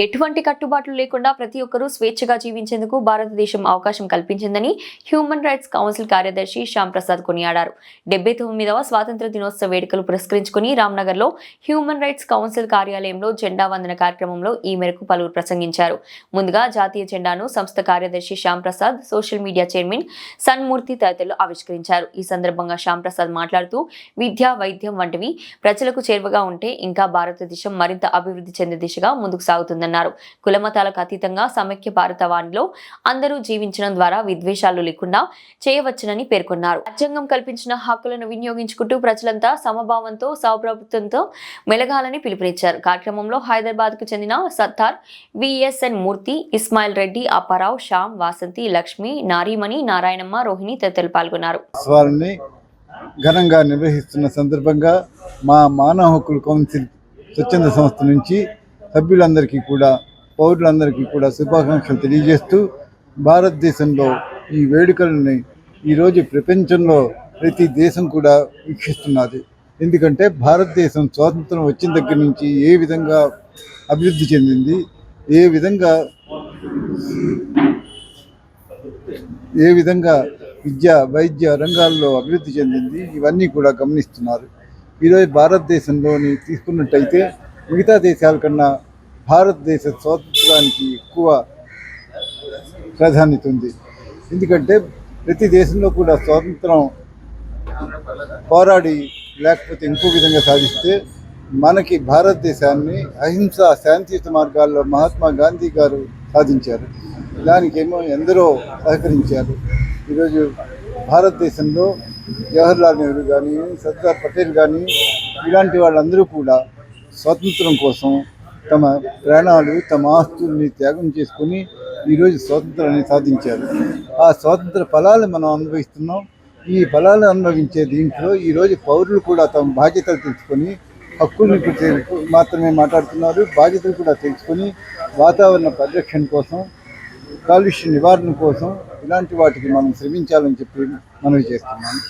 ఎటువంటి కట్టుబాట్లు లేకుండా ప్రతి ఒక్కరూ స్వేచ్ఛగా జీవించేందుకు భారతదేశం అవకాశం కల్పించిందని హ్యూమన్ రైట్స్ కౌన్సిల్ కార్యదర్శి శ్యామ్ ప్రసాద్ కొనియాడారు. డెబ్బై తొమ్మిదవ స్వాతంత్ర దినోత్సవ వేడుకలు పురస్కరించుకుని రామ్నగర్లో హ్యూమన్ రైట్స్ కౌన్సిల్ కార్యాలయంలో జెండా వందన కార్యక్రమంలో ఈ మేరకు పలువురు ప్రసంగించారు. ముందుగా జాతీయ జెండాను సంస్థ కార్యదర్శి Shyam Prasad social media chairman Sanmurthy తదితరులు ఆవిష్కరించారు. ఈ సందర్భంగా శ్యామ్ ప్రసాద్ మాట్లాడుతూ విద్య వైద్యం వంటివి ప్రజలకు చేరువగా ఉంటే ఇంకా భారతదేశం మరింత అభివృద్ధి చెందే దిశగా ముందుకు సాగుతుంది. ఉందన్నారు కులమతాలకు అతీతంగా సమైక్య భారతవాణిలో అందరూ జీవించడం ద్వారా విద్వేషాలు లేకుండా చేయవచ్చునని పేర్కొన్నారు. రాజ్యాంగం కల్పించిన హక్కులను వినియోగించుకుంటూ ప్రజలంతా సమభావంతో సౌప్రభుత్వంతో మెలగాలని పిలుపునిచ్చారు. కార్యక్రమంలో హైదరాబాద్కు చెందిన సత్తార్ విఎస్ఎన్ మూర్తి ఇస్మాయిల్ రెడ్డి అప్పారావు శ్యామ్ వాసంతి లక్ష్మి నారీమణి నారాయణమ్మ రోహిణి తదితరులు పాల్గొన్నారు. ఘనంగా నిర్వహిస్తున్న సందర్భంగా మా మానవ హక్కుల కౌన్సిల్ స్వచ్ఛంద సంస్థ నుంచి సభ్యులందరికీ కూడా పౌరులందరికీ కూడా శుభాకాంక్షలు తెలియజేస్తూ భారతదేశంలో ఈ వేడుకలని ఈరోజు ప్రపంచంలో ప్రతి దేశం కూడా వీక్షిస్తున్నది. ఎందుకంటే భారతదేశం స్వాతంత్రం వచ్చిన దగ్గర నుంచి ఏ విధంగా అభివృద్ధి చెందింది ఏ విధంగా ఏ విధంగా విద్య వైద్య రంగాల్లో అభివృద్ధి చెందింది ఇవన్నీ కూడా గమనిస్తున్నారు. ఈరోజు భారతదేశంలోని తీసుకున్నట్టయితే మిగతా దేశాల కన్నా భారతదేశ స్వాతంత్రానికి ఎక్కువ ప్రాధాన్యత ఉంది. ఎందుకంటే ప్రతి దేశంలో కూడా స్వాతంత్రం పోరాడి లేకపోతే ఇంకో విధంగా సాధిస్తే మనకి భారతదేశాన్ని అహింస శాంతియుత మార్గాల్లో మహాత్మా గాంధీ గారు సాధించారు. దానికేమో ఎందరో సహకరించారు. ఈరోజు భారతదేశంలో జవహర్లాల్ నెహ్రూ కానీ సర్దార్ పటేల్ కానీ ఇలాంటి వాళ్ళందరూ కూడా స్వాతంత్రం కోసం తమ ప్రాణాలు తమ ఆస్తుల్ని త్యాగం చేసుకుని ఈరోజు స్వాతంత్రాన్ని సాధించారు. ఆ స్వాతంత్ర ఫలాలు మనం అనుభవిస్తున్నాం. ఈ ఫలాలు అనుభవించే దీంట్లో ఈరోజు పౌరులు కూడా తమ బాధ్యతలు తెలుసుకొని హక్కుల్ని మాత్రమే మాట్లాడుతున్నారు. బాధ్యతలు కూడా తెలుసుకొని వాతావరణ పరిరక్షణ కోసం కాలుష్య నివారణ కోసం ఇలాంటి వాటికి మనం శ్రమించాలని చెప్పి మనవి చేస్తున్నాను